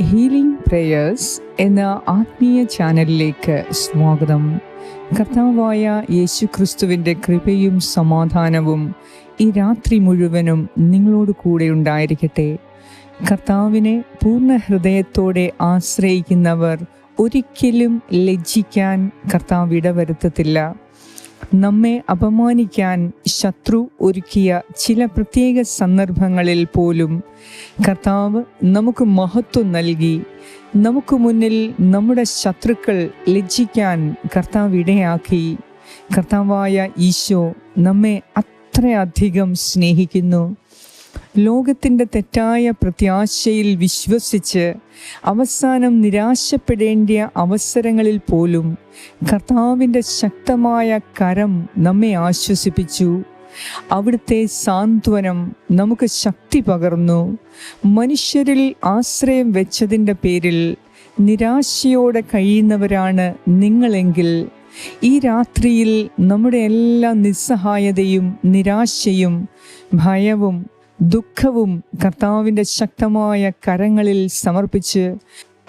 Healing prayers എന്ന ആത്മീയ ചാനലിലേക്ക് സ്വാഗതം. കർത്താവായ യേശു ക്രിസ്തുവിന്റെ കൃപയും സമാധാനവും ഈ രാത്രി മുഴുവനും നിങ്ങളോട് കൂടെ ഉണ്ടായിരിക്കട്ടെ. കർത്താവിനെ പൂർണ ഹൃദയത്തോടെ ആശ്രയിക്കുന്നവർ ഒരിക്കലും ലജ്ജിക്കാൻ കർത്താവ് ഇടവരുത്തത്തില്ല. നമ്മെ അപമാനിക്കാൻ ശത്രു ഒരുക്കിയ ചില പ്രത്യേക സന്ദർഭങ്ങളിൽ പോലും കർത്താവ് നമുക്ക് മഹത്വം നൽകി. നമുക്ക് മുന്നിൽ നമ്മുടെ ശത്രുക്കൾ ലജ്ജിക്കാൻ കർത്താവ് ഇടയാക്കി. കർത്താവായ ഈശോ നമ്മെ അത്രയധികം സ്നേഹിക്കുന്നു. ലോകത്തിന്റെ തെറ്റായ പ്രത്യാശയിൽ വിശ്വസിച്ച് അവസാനം നിരാശപ്പെടേണ്ട അവസരങ്ങളിൽ പോലും കർത്താവിന്റെ ശക്തമായ കരം നമ്മെ ആശ്വസിപ്പിച്ചു. അവിടുത്തെ സാന്ത്വനം നമുക്ക് ശക്തി പകർന്നു. മനുഷ്യരിൽ ആശ്രയം വെച്ചതിന്റെ പേരിൽ നിരാശയോടെ കഴിയുന്നവരാണ് നിങ്ങളെങ്കിൽ ഈ രാത്രിയിൽ നമ്മുടെ എല്ലാ നിസ്സഹായതയും നിരാശയും ഭയവും ദുഃഖവും കർത്താവിന്റെ ശക്തമായ കരങ്ങളിൽ സമർപ്പിച്ച്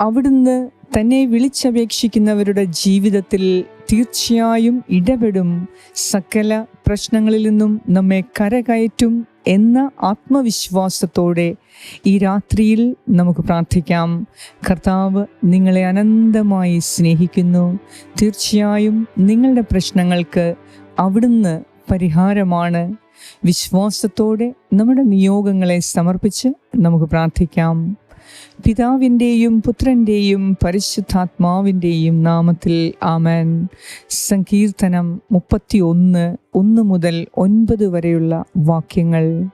അവിടുന്ന് തന്നെ വിളിച്ചപേക്ഷിക്കുന്നവരുടെ ജീവിതത്തിൽ തീർച്ചയായും ഇടപെടും. സകല പ്രശ്നങ്ങളിൽ നിന്നും നമ്മെ കരകയറ്റും എന്ന ആത്മവിശ്വാസത്തോടെ ഈ രാത്രിയിൽ നമുക്ക് പ്രാർത്ഥിക്കാം. കർത്താവ് നിങ്ങളെ അനന്തമായി സ്നേഹിക്കുന്നു. തീർച്ചയായും നിങ്ങളുടെ പ്രശ്നങ്ങൾക്ക് അവിടുന്ന് പരിഹാരമാണ്. വിശ്വാസത്തോടെ നമ്മുടെ നിയോഗങ്ങളെ സമർപ്പിച്ച് നമുക്ക് പ്രാർത്ഥിക്കാം. പിതാവിന്റെയും പുത്രന്റെയും പരിശുദ്ധാത്മാവിന്റെയും നാമത്തിൽ ആമൻ. സങ്കീർത്തനം മുപ്പത്തി ഒന്ന് ഒന്ന് മുതൽ ഒൻപത് വരെയുള്ള വാക്യങ്ങൾ.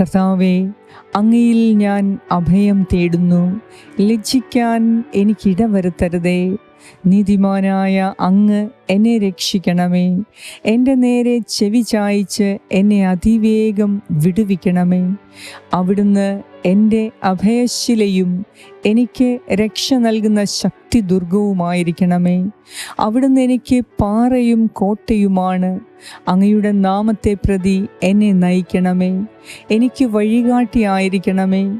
കർത്താവെ അങ്ങയിൽ ഞാൻ അഭയം തേടുന്നു. ലജ്ജിക്കാൻ എനിക്കിടവരുത്തരുതേ നീതിമാനായ അങ്ങ് എന്നെ രക്ഷിക്കണമേ. എന്റെ നേരെ ചെവി ചായ്ച്ച് എന്നെ അതിവേഗം വിടുവിക്കണമേ. അവിടുന്ന് എന്റെ അഭയശിലയും എനിക്ക് രക്ഷ നൽകുന്ന ശക്തി ദുർഗവുമായിരിക്കണമേ. അവിടുന്ന് എനിക്ക് പാറയും കോട്ടയുമാണ്. അങ്ങയുടെ നാമത്തെ പ്രതി എന്നെ നയിക്കണമേ. എനിക്ക് വഴികാട്ടിയായിരിക്കണമേ.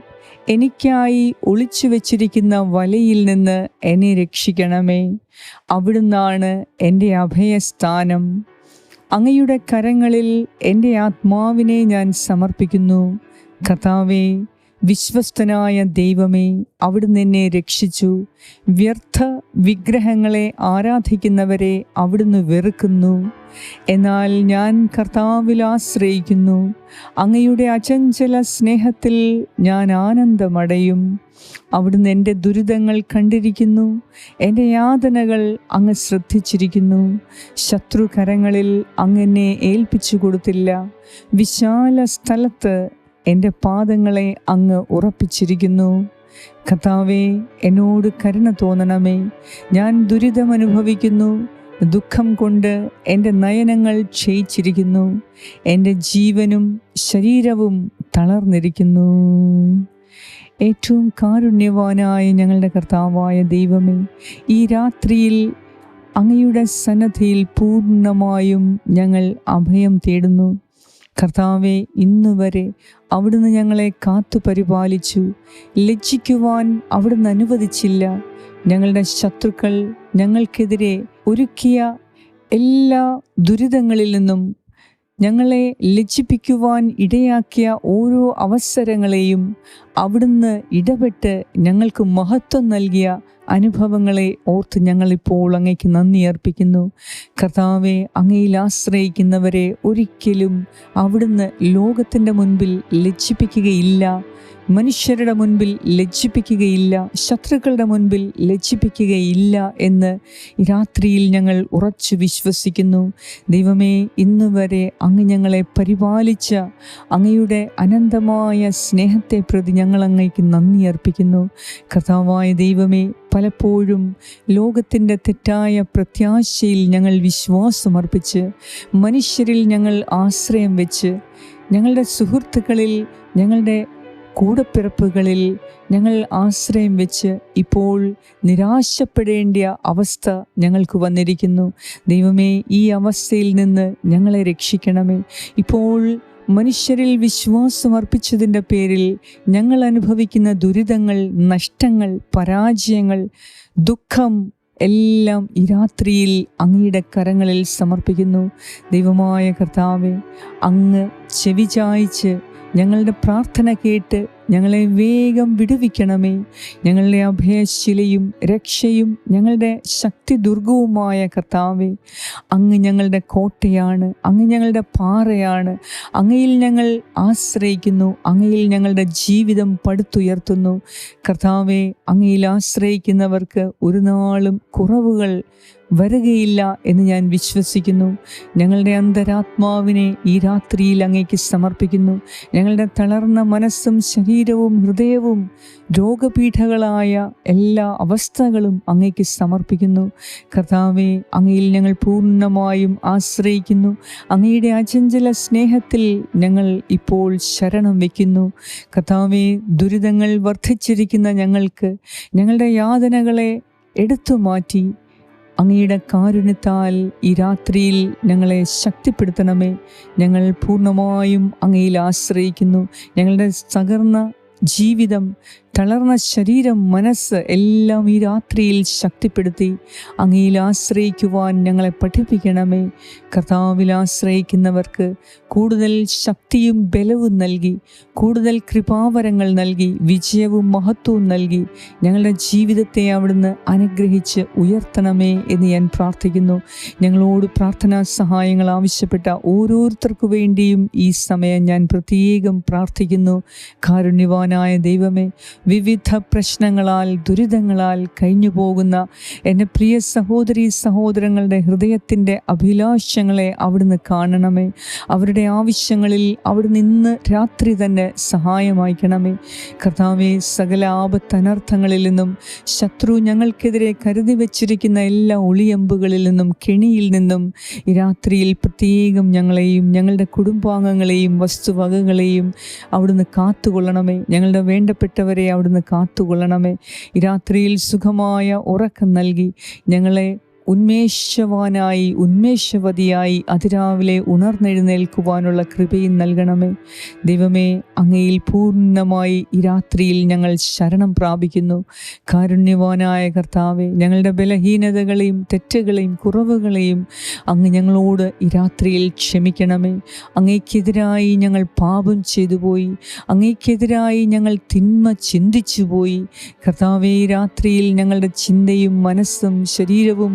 എനിക്കായി ഒളിച്ചു വച്ചിരിക്കുന്ന വലയിൽ നിന്ന് എന്നെ രക്ഷിക്കണമേ. അവിടുന്നാണ് എന്റെ അഭയസ്ഥാനം. അങ്ങയുടെ കരങ്ങളിൽ എന്റെ ആത്മാവിനെ ഞാൻ സമർപ്പിക്കുന്നു. കഥാവേ വിശ്വസ്തനായ ദൈവമേ അവിടുന്ന് എന്നെ രക്ഷിച്ചു. വ്യർത്ഥ വിഗ്രഹങ്ങളെ ആരാധിക്കുന്നവരെ അവിടുന്ന് വെറുക്കുന്നു. എന്നാൽ ഞാൻ കർത്താവിൽ ആശ്രയിക്കുന്നു. അങ്ങയുടെ അചഞ്ചല സ്നേഹത്തിൽ ഞാൻ ആനന്ദമടയും. അവിടുന്ന് എന്റെ ദുരിതങ്ങൾ കണ്ടിരിക്കുന്നു. എന്റെ യാതനകൾ അങ്ങ് ശ്രദ്ധിച്ചിരിക്കുന്നു. ശത്രുകരങ്ങളിൽ അങ്ങെന്നെ ഏൽപ്പിച്ചു കൊടുത്തില്ല. വിശാല സ്ഥലത്ത് എന്റെ പാദങ്ങളെ അങ്ങ് ഉറപ്പിച്ചിരിക്കുന്നു. കഥാവേ എന്നോട് കരുണ തോന്നണമേ. ഞാൻ ദുരിതമനുഭവിക്കുന്നു ദുഃഖം കൊണ്ട് എന്റെ നയനങ്ങൾ ക്ഷയിച്ചിരിക്കുന്നു. എന്റെ ജീവനും ശരീരവും തളർന്നിരിക്കുന്നു. ഏറ്റവും കാരുണ്യവാനായ ഞങ്ങളുടെ കർത്താവായ ദൈവമേ ഈ രാത്രിയിൽ അങ്ങയുടെ സന്നദ്ധയിൽ പൂർണമായും ഞങ്ങൾ അഭയം തേടുന്നു. കർത്താവെ ഇന്നുവരെ അവിടുന്ന് ഞങ്ങളെ കാത്തു പരിപാലിച്ചു. ലജ്ജിക്കുവാൻ അവിടുന്ന് അനുവദിച്ചില്ല. ഞങ്ങളുടെ ശത്രുക്കൾ ഞങ്ങൾക്കെതിരെ ഒരുക്കിയ എല്ലാ ദുരിതങ്ങളിൽ നിന്നും ഞങ്ങളെ ലജ്ജിപ്പിക്കുവാൻ ഇടയാക്കിയ ഓരോ അവസരങ്ങളെയും അവിടുന്ന് ഇടപെട്ട് ഞങ്ങൾക്ക് മഹത്വം നൽകിയ അനുഭവങ്ങളെ ഓർത്ത് ഞങ്ങളിപ്പോൾ അങ്ങയ്ക്ക് നന്ദി അർപ്പിക്കുന്നു. കർത്താവെ അങ്ങയിൽ ആശ്രയിക്കുന്നവരെ ഒരിക്കലും അവിടുന്ന് ലോകത്തിന്റെ മുൻപിൽ ലജ്ജിപ്പിക്കുകയില്ല. മനുഷ്യരുടെ മുൻപിൽ ലജ്ജിപ്പിക്കുകയില്ല. ശത്രുക്കളുടെ മുൻപിൽ ലജ്ജിപ്പിക്കുകയില്ല എന്ന് രാത്രിയിൽ ഞങ്ങൾ ഉറച്ചു വിശ്വസിക്കുന്നു. ദൈവമേ ഇന്ന് വരെ അങ്ങ് ഞങ്ങളെ പരിപാലിച്ച അങ്ങയുടെ അനന്തമായ സ്നേഹത്തെ പ്രതി ഞങ്ങൾ അങ്ങയ്ക്ക് നന്ദി അർപ്പിക്കുന്നു. കർത്താവായ ദൈവമേ പലപ്പോഴും ലോകത്തിന്റെ തെറ്റായ പ്രത്യാശയിൽ ഞങ്ങൾ വിശ്വാസമർപ്പിച്ച് മനുഷ്യരിൽ ഞങ്ങൾ ആശ്രയം വെച്ച് ഞങ്ങളുടെ സുഹൃത്തുക്കളിൽ ഞങ്ങളുടെ കൂടപ്പിറപ്പുകളിൽ ഞങ്ങൾ ആശ്രയം വെച്ച് ഇപ്പോൾ നിരാശപ്പെടേണ്ട അവസ്ഥ ഞങ്ങൾക്ക് വന്നിരിക്കുന്നു. ദൈവമേ ഈ അവസ്ഥയിൽ നിന്ന് ഞങ്ങളെ രക്ഷിക്കണമേ. ഇപ്പോൾ മനുഷ്യരിൽ വിശ്വാസം അർപ്പിച്ചതിന്റെ പേരിൽ ഞങ്ങൾ അനുഭവിക്കുന്ന ദുരിതങ്ങൾ നഷ്ടങ്ങൾ പരാജയങ്ങൾ ദുഃഖം എല്ലാം ഈ രാത്രിയിൽ അങ്ങയുടെ കരങ്ങളിൽ സമർപ്പിക്കുന്നു. ദൈവമായ കർത്താവെ അങ്ങ് ചെവി ചായ്ച്ച് ഞങ്ങളുടെ പ്രാർത്ഥന കേട്ട് ഞങ്ങളെ വേഗം വിടുവിക്കണമേ. ഞങ്ങളുടെ അഭയശിലയും രക്ഷയും ഞങ്ങളുടെ ശക്തി ദുർഗവുമായ കർത്താവെ അങ്ങ് ഞങ്ങളുടെ കോട്ടയാണ് അങ്ങ് ഞങ്ങളുടെ പാറയാണ് അങ്ങയിൽ ഞങ്ങൾ ആശ്രയിക്കുന്നു അങ്ങയിൽ ഞങ്ങളുടെ ജീവിതം പടുത്തുയർത്തുന്നു. കർത്താവെ അങ്ങയിൽ ആശ്രയിക്കുന്നവർക്ക് ഒരു നാളും കുറവുകൾ വരികയില്ല എന്ന് ഞാൻ വിശ്വസിക്കുന്നു. ഞങ്ങളുടെ അന്തരാത്മാവിനെ ഈ രാത്രിയിൽ അങ്ങേക്ക് സമർപ്പിക്കുന്നു. ഞങ്ങളുടെ തളർന്ന മനസ്സും ശരീരവും ഹൃദയവും രോഗപീഠകളായ എല്ലാ അവസ്ഥകളും അങ്ങേക്ക് സമർപ്പിക്കുന്നു. കർത്താവെ അങ്ങയിൽ ഞങ്ങൾ പൂർണമായും ആശ്രയിക്കുന്നു. അങ്ങയുടെ അചഞ്ചല സ്നേഹത്തിൽ ഞങ്ങൾ ഇപ്പോൾ ശരണം വയ്ക്കുന്നു. കർത്താവെ ദുരിതങ്ങൾ വർദ്ധിച്ചിരിക്കുന്ന ഞങ്ങൾക്ക് ഞങ്ങളുടെ യാതനകളെ എടുത്തു മാറ്റി അങ്ങയുടെ കാരുണ്യത്താൽ ഈ രാത്രിയിൽ ഞങ്ങളെ ശക്തിപ്പെടുത്തണമേ. ഞങ്ങൾ പൂർണമായും അങ്ങയിൽ ആശ്രയിക്കുന്നു. ഞങ്ങളുടെ തകർന്ന ജീവിതം തളർന്ന ശരീരം മനസ്സ് എല്ലാം ഈ രാത്രിയിൽ ശക്തിപ്പെടുത്തി. അങ്ങയിൽ ആശ്രയിക്കുവാൻ ഞങ്ങളെ പഠിപ്പിക്കണമേ. കർത്താവിൽ ആശ്രയിക്കുന്നവർക്ക് കൂടുതൽ ശക്തിയും ബലവും നൽകി കൂടുതൽ കൃപാവരങ്ങൾ നൽകി വിജയവും മഹത്വവും നൽകി ഞങ്ങളുടെ ജീവിതത്തെ അവിടുന്ന് അനുഗ്രഹിച്ച് ഉയർത്തണമേ എന്ന് ഞാൻ പ്രാർത്ഥിക്കുന്നു. ഞങ്ങളോട് പ്രാർത്ഥനാ സഹായങ്ങൾ ആവശ്യപ്പെട്ട ഓരോരുത്തർക്കു വേണ്ടിയും ഈ സമയം ഞാൻ പ്രത്യേകം പ്രാർത്ഥിക്കുന്നു. കാരുണ്യവാനായ ദൈവമേ വിവിധ പ്രശ്നങ്ങളാൽ ദുരിതങ്ങളാൽ കഴിഞ്ഞു പോകുന്ന എന്റെ പ്രിയ സഹോദരി സഹോദരങ്ങളുടെ ഹൃദയത്തിന്റെ അഭിലാഷങ്ങളെ അവിടുന്ന് കാണണമേ. അവരുടെ ആവശ്യങ്ങളിൽ അവിടുന്ന് നിന്ന് രാത്രി തന്നെ സഹായമായിക്കണമേ കർത്താവെ സകല ആപത്തനർത്ഥങ്ങളിൽ നിന്നും ശത്രു ഞങ്ങൾക്കെതിരെ കരുതി വച്ചിരിക്കുന്ന എല്ലാ ഒളിയമ്പുകളിൽ നിന്നും കെണിയിൽ നിന്നും ഈ രാത്രിയിൽ പ്രത്യേകം ഞങ്ങളെയും ഞങ്ങളുടെ കുടുംബാംഗങ്ങളെയും വസ്തുവകകളെയും അവിടുന്ന് കാത്തുകൊള്ളണമേ. ഞങ്ങളുടെ വേണ്ടപ്പെട്ടവരെ അവിടുന്ന് കാത്തുകൊള്ളണമേ. രാത്രിയിൽ സുഖമായ ഉറക്കം നൽകി ഞങ്ങളെ ഉന്മേഷവാനായി ഉന്മേഷവതിയായി അതിരാവിലെ ഉണർന്നെഴുന്നേൽക്കുവാനുള്ള കൃപയും നൽകണമേ. ദൈവമേ അങ്ങയിൽ പൂർണമായി ഈ രാത്രിയിൽ ഞങ്ങൾ ശരണം പ്രാപിക്കുന്നു. കാരുണ്യവാനായ കർത്താവെ ഞങ്ങളുടെ ബലഹീനതകളെയും തെറ്റുകളെയും കുറവുകളെയും അങ്ങ് ഞങ്ങളോട് ഈ രാത്രിയിൽ ക്ഷമിക്കണമേ. അങ്ങേക്കെതിരായി ഞങ്ങൾ പാപം ചെയ്തു പോയി അങ്ങേക്കെതിരായി ഞങ്ങൾ തിന്മ ചിന്തിച്ചു പോയി കർത്താവെ രാത്രിയിൽ ഞങ്ങളുടെ ചിന്തയും മനസ്സും ശരീരവും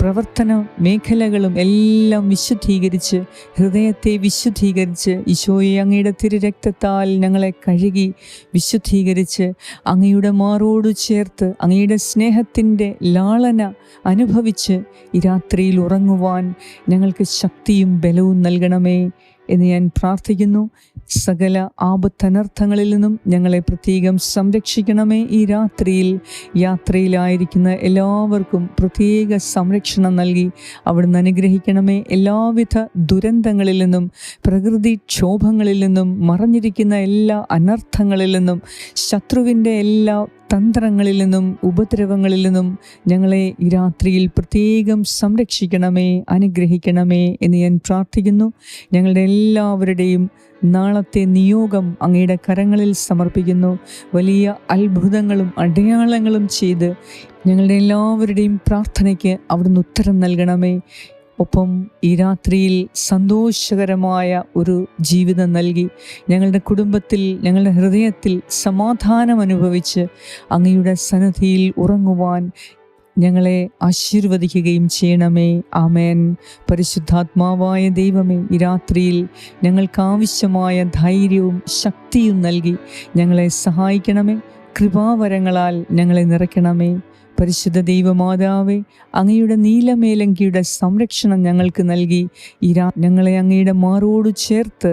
പ്രവർത്തന മേഖലകളും എല്ലാം വിശുദ്ധീകരിച്ച് ഹൃദയത്തെ വിശുദ്ധീകരിച്ച് ഈശോയെ അങ്ങയുടെ തിരുരക്തത്താൽ ഞങ്ങളെ കഴുകി വിശുദ്ധീകരിച്ച് അങ്ങയുടെ മാറോട് ചേർത്ത് അങ്ങയുടെ സ്നേഹത്തിന്റെ ലാളന അനുഭവിച്ച് ഈ രാത്രിയിൽ ഉറങ്ങുവാൻ ഞങ്ങൾക്ക് ശക്തിയും ബലവും നൽകണമേ എന്ന് ഞാൻ പ്രാർത്ഥിക്കുന്നു. സകല ആപത്തനർത്ഥങ്ങളിൽ നിന്നും ഞങ്ങളെ പ്രത്യേകം സംരക്ഷിക്കണമേ ഈ രാത്രിയിൽ. യാത്രയിലായിരിക്കുന്ന എല്ലാവർക്കും പ്രത്യേക സംരക്ഷണം നൽകി അവിടുന്ന് അനുഗ്രഹിക്കണമേ. എല്ലാവിധ ദുരന്തങ്ങളിൽ നിന്നും പ്രകൃതി ക്ഷോഭങ്ങളിൽ നിന്നും മറഞ്ഞിരിക്കുന്ന എല്ലാ അനർത്ഥങ്ങളിൽ നിന്നും ശത്രുവിന്റെ എല്ലാ തന്ത്രങ്ങളിൽ നിന്നും ഉപദ്രവങ്ങളിൽ നിന്നും ഞങ്ങളെ ഈ രാത്രിയിൽ പ്രത്യേകം സംരക്ഷിക്കണമേ അനുഗ്രഹിക്കണമേ എന്ന് ഞാൻ പ്രാർത്ഥിക്കുന്നു. ഞങ്ങളുടെ എല്ലാവരുടെയും നാളത്തെ നിയോഗം അങ്ങയുടെ കരങ്ങളിൽ സമർപ്പിക്കുന്നു. വലിയ അത്ഭുതങ്ങളും അടയാളങ്ങളും ചെയ്ത് ഞങ്ങളുടെ എല്ലാവരുടെയും പ്രാർത്ഥനയ്ക്ക് അവിടുന്ന് ഉത്തരം നൽകണമേ. ഒപ്പം ഈ രാത്രിയിൽ സന്തോഷകരമായ ഒരു ജീവിതം നൽകി ഞങ്ങളുടെ കുടുംബത്തിൽ ഞങ്ങളുടെ ഹൃദയത്തിൽ സമാധാനം അനുഭവിച്ച് അങ്ങയുടെ സന്നദ്ധിയിൽ ഉറങ്ങുവാൻ ഞങ്ങളെ ആശീർവദിക്കുകയും ചെയ്യണമേ. ആമേൻ. പരിശുദ്ധാത്മാവായ ദൈവമേ ഈ രാത്രിയിൽ ഞങ്ങൾക്ക് ആവശ്യമായ ധൈര്യവും ശക്തിയും നൽകി ഞങ്ങളെ സഹായിക്കണമേ. കൃപാവരങ്ങളാൽ ഞങ്ങളെ നിറയ്ക്കണമേ. പരിശുദ്ധ ദൈവമാതാവേ അങ്ങയുടെ നീലമേലങ്കിയുടെ സംരക്ഷണം ഞങ്ങൾക്ക് നൽകി. ഈ ഞങ്ങളെ അങ്ങയുടെ മാറോട് ചേർത്ത്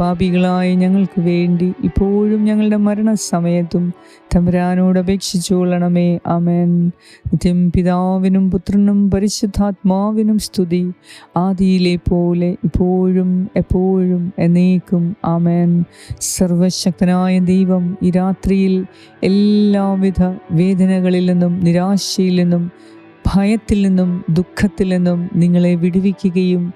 പാപികളായ ഞങ്ങൾക്ക് വേണ്ടി ഇപ്പോഴും ഞങ്ങളുടെ മരണസമയത്തും തമ്പുരാനോട് അപേക്ഷിച്ചു കൊള്ളണമേ ആമേൻ. നിത്യം പിതാവിനും പുത്രനും പരിശുദ്ധാത്മാവിനും സ്തുതി. ആദിയിലെ പോലെ ഇപ്പോഴും എപ്പോഴും എന്നേക്കും. ആമേൻ. സർവശക്തനായ ദൈവം ഈ രാത്രിയിൽ എല്ലാവിധ വേദനകളിൽ നിന്നും നിരാശയിൽ നിന്നും ഭയത്തിൽ നിന്നും ദുഃഖത്തിൽ നിന്നും നിങ്ങളെ വിടുവിക്കുകയും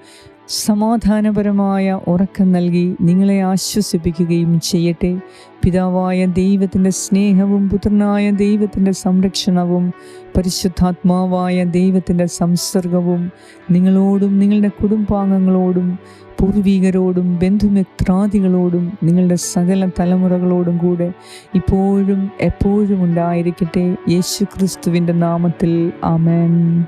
സമാധാനപരമായ ഉറക്കം നൽകി നിങ്ങളെ ആശ്വസിപ്പിക്കുകയും ചെയ്യട്ടെ. പിതാവായ ദൈവത്തിന്റെ സ്നേഹവും പുത്രനായ ദൈവത്തിന്റെ സംരക്ഷണവും പരിശുദ്ധാത്മാവായ ദൈവത്തിന്റെ സംസർഗവും നിങ്ങളോടും നിങ്ങളുടെ കുടുംബാംഗങ്ങളോടും പൂർവികരോടും ബന്ധുമിത്രാദികളോടും നിങ്ങളുടെ സകല തലമുറകളോടും കൂടെ ഇപ്പോഴും എപ്പോഴും ഉണ്ടായിരിക്കട്ടെ. യേശു ക്രിസ്തുവിന്റെ നാമത്തിൽ ആമേൻ.